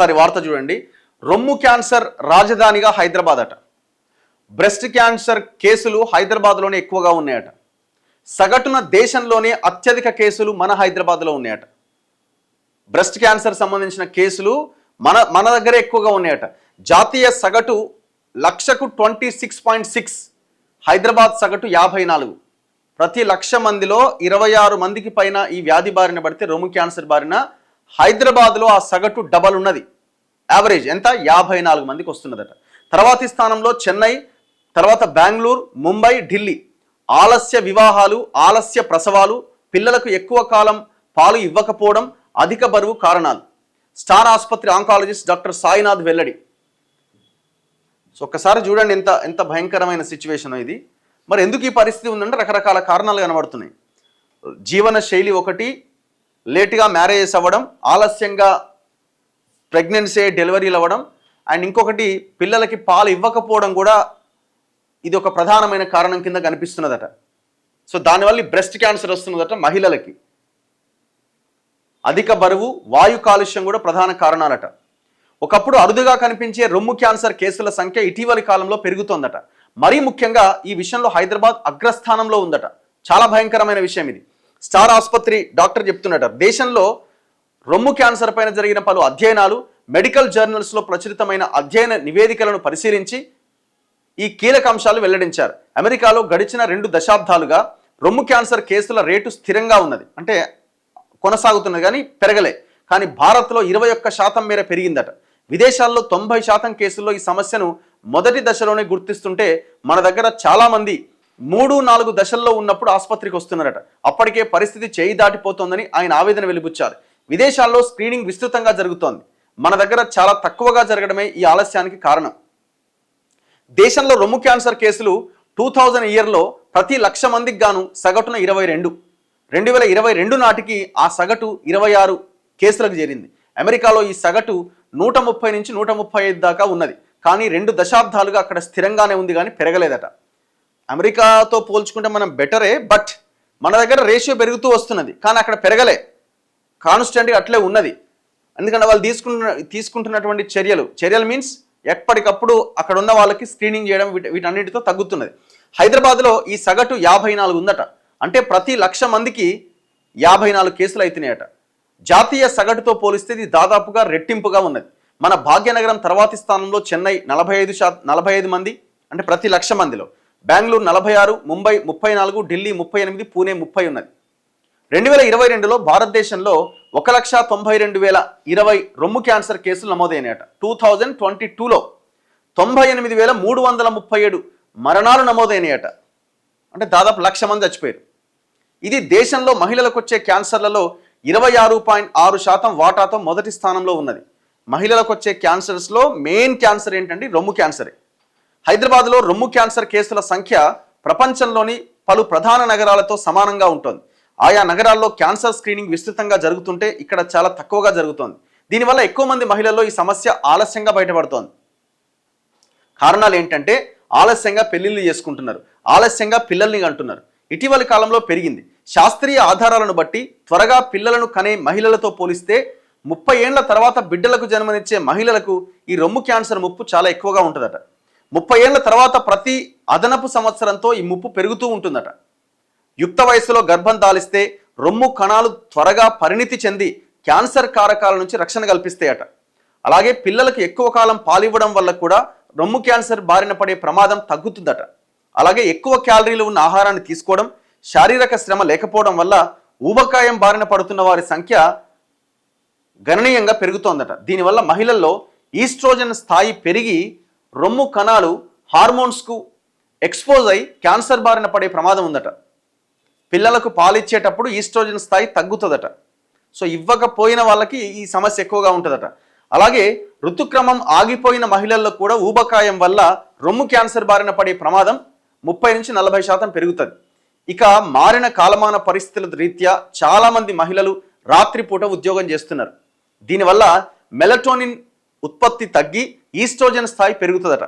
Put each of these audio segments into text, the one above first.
ఒకసారి వార్త చూడండి. రొమ్ము క్యాన్సర్ రాజధానిగా హైదరాబాద్ అట. బ్రెస్ట్ క్యాన్సర్ కేసులు హైదరాబాద్లోనే ఎక్కువగా ఉన్నాయట. సగటున దేశంలోనే అత్యధిక కేసులు మన హైదరాబాద్లో ఉన్నాయట. బ్రెస్ట్ క్యాన్సర్ సంబంధించిన కేసులు మన మన దగ్గర ఎక్కువగా ఉన్నాయట. జాతీయ సగటు లక్షకు twenty six point six Hyderabad సగటు యాభై నాలుగు. ప్రతి లక్ష మందిలో ఇరవై ఆరు మందికి పైన ఈ వ్యాధి బారిన పడితే రొమ్ము క్యాన్సర్ బారిన హైదరాబాద్లో ఆ సగటు డబల్ ఉన్నది. యావరేజ్ ఎంత? యాభై నాలుగు మందికి వస్తున్నదట. తర్వాతి స్థానంలో చెన్నై తర్వాత బెంగళూరు ముంబై ఢిల్లీ. ఆలస్య వివాహాలు ఆలస్య ప్రసవాలు పిల్లలకు ఎక్కువ కాలం పాలు ఇవ్వకపోవడం అధిక బరువు కారణాలు. స్టార్ ఆసుపత్రి ఆంకాలజిస్ట్ డాక్టర్ సాయినాథ్ వెల్లడి. సో ఒక్కసారి చూడండి ఎంత ఎంత భయంకరమైన సిచ్యువేషన్ ఇది. మరి ఎందుకు ఈ పరిస్థితి ఉందంటే రకరకాల కారణాలు కనబడుతున్నాయి. జీవన శైలి ఒకటి లేటుగా మ్యారేజెస్ అవ్వడం ఆలస్యంగా ప్రెగ్నెన్సీ డెలివరీలు అవ్వడం అండ్ ఇంకొకటి పిల్లలకి పాలు ఇవ్వకపోవడం కూడా ఇది ఒక ప్రధానమైన కారణం కింద కనిపిస్తున్నదట. సో దానివల్ల బ్రెస్ట్ క్యాన్సర్ వస్తున్నదట మహిళలకి. అధిక బరువు వాయు కాలుష్యం కూడా ప్రధాన కారణాలట. ఒకప్పుడు అరుదుగా కనిపించే రొమ్ము క్యాన్సర్ కేసుల సంఖ్య ఇటీవలి కాలంలో పెరుగుతోందట. మరీ ముఖ్యంగా ఈ విషయంలో హైదరాబాద్ అగ్రస్థానంలో ఉందట. చాలా భయంకరమైన విషయం ఇది. స్టార్ ఆసుపత్రి డాక్టర్ చెప్తున్నట దేశంలో రొమ్ము క్యాన్సర్ పైన జరిగిన పలు అధ్యయనాలు మెడికల్ జర్నల్స్లో ప్రచురితమైన అధ్యయన నివేదికలను పరిశీలించి ఈ కీలక అంశాలు వెల్లడించారు. అమెరికాలో గడిచిన రెండు దశాబ్దాలుగా రొమ్ము క్యాన్సర్ కేసుల రేటు స్థిరంగా ఉన్నది. అంటే కొనసాగుతున్నది కానీ పెరగలే. కానీ భారత్లో ఇరవై ఒక్క శాతం మేర పెరిగిందట. విదేశాల్లో తొంభై శాతం కేసుల్లో ఈ సమస్యను మొదటి దశలోనే గుర్తిస్తుంటే మన దగ్గర చాలామంది మూడు నాలుగు దశల్లో ఉన్నప్పుడు ఆసుపత్రికి వస్తున్నారట. అప్పటికే పరిస్థితి చేయి దాటిపోతోందని ఆయన ఆవేదన వెలిబుచ్చారు. విదేశాల్లో స్క్రీనింగ్ విస్తృతంగా జరుగుతోంది. మన దగ్గర చాలా తక్కువగా జరగడమే ఈ ఆలస్యానికి కారణం. దేశంలో రొమ్ము క్యాన్సర్ కేసులు టూ థౌజండ్ ఇయర్లో ప్రతి లక్ష మందికి గాను సగటున ఇరవై రెండు. రెండు వేల ఇరవై రెండు నాటికి ఆ సగటు ఇరవై ఆరు కేసులకు చేరింది. అమెరికాలో ఈ సగటు నూట ముప్పై నుంచి నూట ముప్పై ఐదు దాకా ఉన్నది. కానీ రెండు దశాబ్దాలుగా అక్కడ స్థిరంగానే ఉంది కానీ పెరగలేదట. అమెరికాతో పోల్చుకుంటే మనం బెటరే బట్ మన దగ్గర రేషియో పెరుగుతూ వస్తున్నది. కానీ అక్కడ పెరగలే. కాన్స్టెంట్గా అట్లే ఉన్నది. ఎందుకంటే వాళ్ళు తీసుకుంటున్న తీసుకుంటున్నటువంటి చర్యలు చర్యలు మీన్స్ ఎప్పటికప్పుడు అక్కడ ఉన్న వాళ్ళకి స్క్రీనింగ్ చేయడం వీటి వీటన్నిటితో తగ్గుతున్నది. హైదరాబాద్లో ఈ సగటు యాభై నాలుగు ఉందట. అంటే ప్రతి లక్ష మందికి యాభై నాలుగు కేసులు అవుతున్నాయట జాతీయ సగటుతో పోలిస్తే ఇది దాదాపుగా రెట్టింపుగా ఉన్నది. మన భాగ్యనగరం తర్వాతి స్థానంలో చెన్నై నలభై ఐదు శాతం నలభై ఐదు మంది అంటే ప్రతి లక్ష మందిలో. బెంగళూరు నలభై ఆరు ముంబై ముప్పై నాలుగు ఢిల్లీ ముప్పై ఎనిమిది పూణే ముప్పై ఉన్నది. రెండు వేల ఇరవై రెండులో భారతదేశంలో ఒక లక్ష తొంభై రెండు వేల ఇరవై రొమ్ము క్యాన్సర్ కేసులు నమోదైనాయట. టూ థౌజండ్ ట్వంటీ టూలో తొంభై ఎనిమిది వేల మూడు వందల ముప్పై ఏడు మరణాలు నమోదైనాయట. అంటే దాదాపు లక్ష మంది చచ్చిపోయారు. ఇది దేశంలో మహిళలకు వచ్చే క్యాన్సర్లలో ఇరవై ఆరు పాయింట్ ఆరు శాతం వాటాతో మొదటి స్థానంలో ఉన్నది. మహిళలకు వచ్చే క్యాన్సర్స్లో మెయిన్ క్యాన్సర్ ఏంటంటే రొమ్ము క్యాన్సరే. హైదరాబాద్లో రొమ్ము క్యాన్సర్ కేసుల సంఖ్య ప్రపంచంలోని పలు ప్రధాన నగరాలతో సమానంగా ఉంటుంది. ఆయా నగరాల్లో క్యాన్సర్ స్క్రీనింగ్ విస్తృతంగా జరుగుతుంటే ఇక్కడ చాలా తక్కువగా జరుగుతోంది. దీనివల్ల ఎక్కువ మంది మహిళల్లో ఈ సమస్య ఆలస్యంగా బయటపడుతోంది. కారణాలు ఏంటంటే ఆలస్యంగా పెళ్ళిళ్ళు చేసుకుంటున్నారు. ఆలస్యంగా పిల్లల్ని అంటున్నారు. ఇటీవలి కాలంలో పెరిగింది. శాస్త్రీయ ఆధారాలను బట్టి త్వరగా పిల్లలను కనే మహిళలతో పోలిస్తే ముప్పై ఏండ్ల తర్వాత బిడ్డలకు జన్మనిచ్చే మహిళలకు ఈ రొమ్ము క్యాన్సర్ ముప్పు చాలా ఎక్కువగా ఉంటుందట. ముప్పై ఏళ్ళ తర్వాత ప్రతి అదనపు సంవత్సరంతో ఈ ముప్పు పెరుగుతూ ఉంటుందట. యుక్త వయసులో గర్భం దాలిస్తే రొమ్ము కణాలు త్వరగా పరిణితి చెంది క్యాన్సర్ కారకాల నుంచి రక్షణ కల్పిస్తాయట. అలాగే పిల్లలకు ఎక్కువ కాలం పాలివ్వడం వల్ల కూడా రొమ్ము క్యాన్సర్ బారిన పడే ప్రమాదం తగ్గుతుందట. అలాగే ఎక్కువ క్యాలరీలు ఉన్న ఆహారాన్ని తీసుకోవడం శారీరక శ్రమ లేకపోవడం వల్ల ఊబకాయం బారిన పడుతున్న వారి సంఖ్య గణనీయంగా పెరుగుతోందట. దీనివల్ల మహిళల్లో ఈస్ట్రోజన్ స్థాయి పెరిగి రొమ్ము కణాలు హార్మోన్స్కు ఎక్స్పోజ్ అయి క్యాన్సర్ బారిన పడే ప్రమాదం ఉందట. పిల్లలకు పాలిచ్చేటప్పుడు ఈస్ట్రోజన్ స్థాయి తగ్గుతుందట. సో ఇవ్వకపోయిన వాళ్ళకి ఈ సమస్య ఎక్కువగా ఉంటుందట. అలాగే ఋతుక్రమం ఆగిపోయిన మహిళల్లో కూడా ఊబకాయం వల్ల రొమ్ము క్యాన్సర్ బారిన పడే ప్రమాదం ముప్పై నుంచి నలభై శాతం పెరుగుతుంది. ఇక మారిన కాలమాన పరిస్థితుల రీత్యా చాలామంది మహిళలు రాత్రిపూట ఉద్యోగం చేస్తున్నారు. దీనివల్ల మెలటోనిన్ ఉత్పత్తి తగ్గి ఈస్ట్రోజన్ స్థాయి పెరుగుతుందట.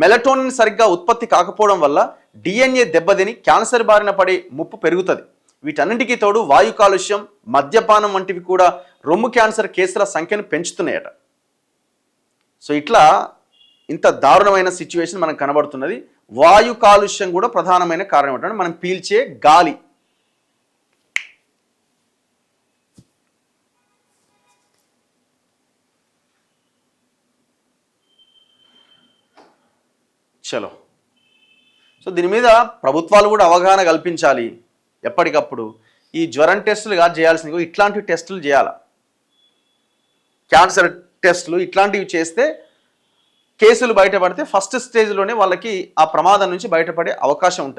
మెలటోనిన్ సరిగ్గా ఉత్పత్తి కాకపోవడం వల్ల డిఎన్ఏ దెబ్బతిని క్యాన్సర్ బారిన పడే ముప్పు పెరుగుతుంది. వీటన్నింటికీ తోడు వాయు కాలుష్యం మద్యపానం వంటివి కూడా రొమ్ము క్యాన్సర్ కేసుల సంఖ్యను పెంచుతున్నాయట. సో ఇట్లా ఇంత దారుణమైన సిచ్యువేషన్ మనకు కనబడుతున్నది. వాయు కాలుష్యం కూడా ప్రధానమైన కారణం ఏంటంటే మనం పీల్చే గాలి. చలో. సో దీని మీద ప్రభుత్వాలు కూడా అవగాహన కల్పించాలి ఎప్పటికప్పుడు. ఈ జ్వరం టెస్టులు కాదు చేయాల్సింది ఇట్లాంటి టెస్టులు చేయాలి. క్యాన్సర్ టెస్టులు ఇట్లాంటివి చేస్తే కేసులు బయటపడితే ఫస్ట్ స్టేజ్లోనే వాళ్ళకి ఆ ప్రమాదం నుంచి బయటపడే అవకాశం ఉంటుంది.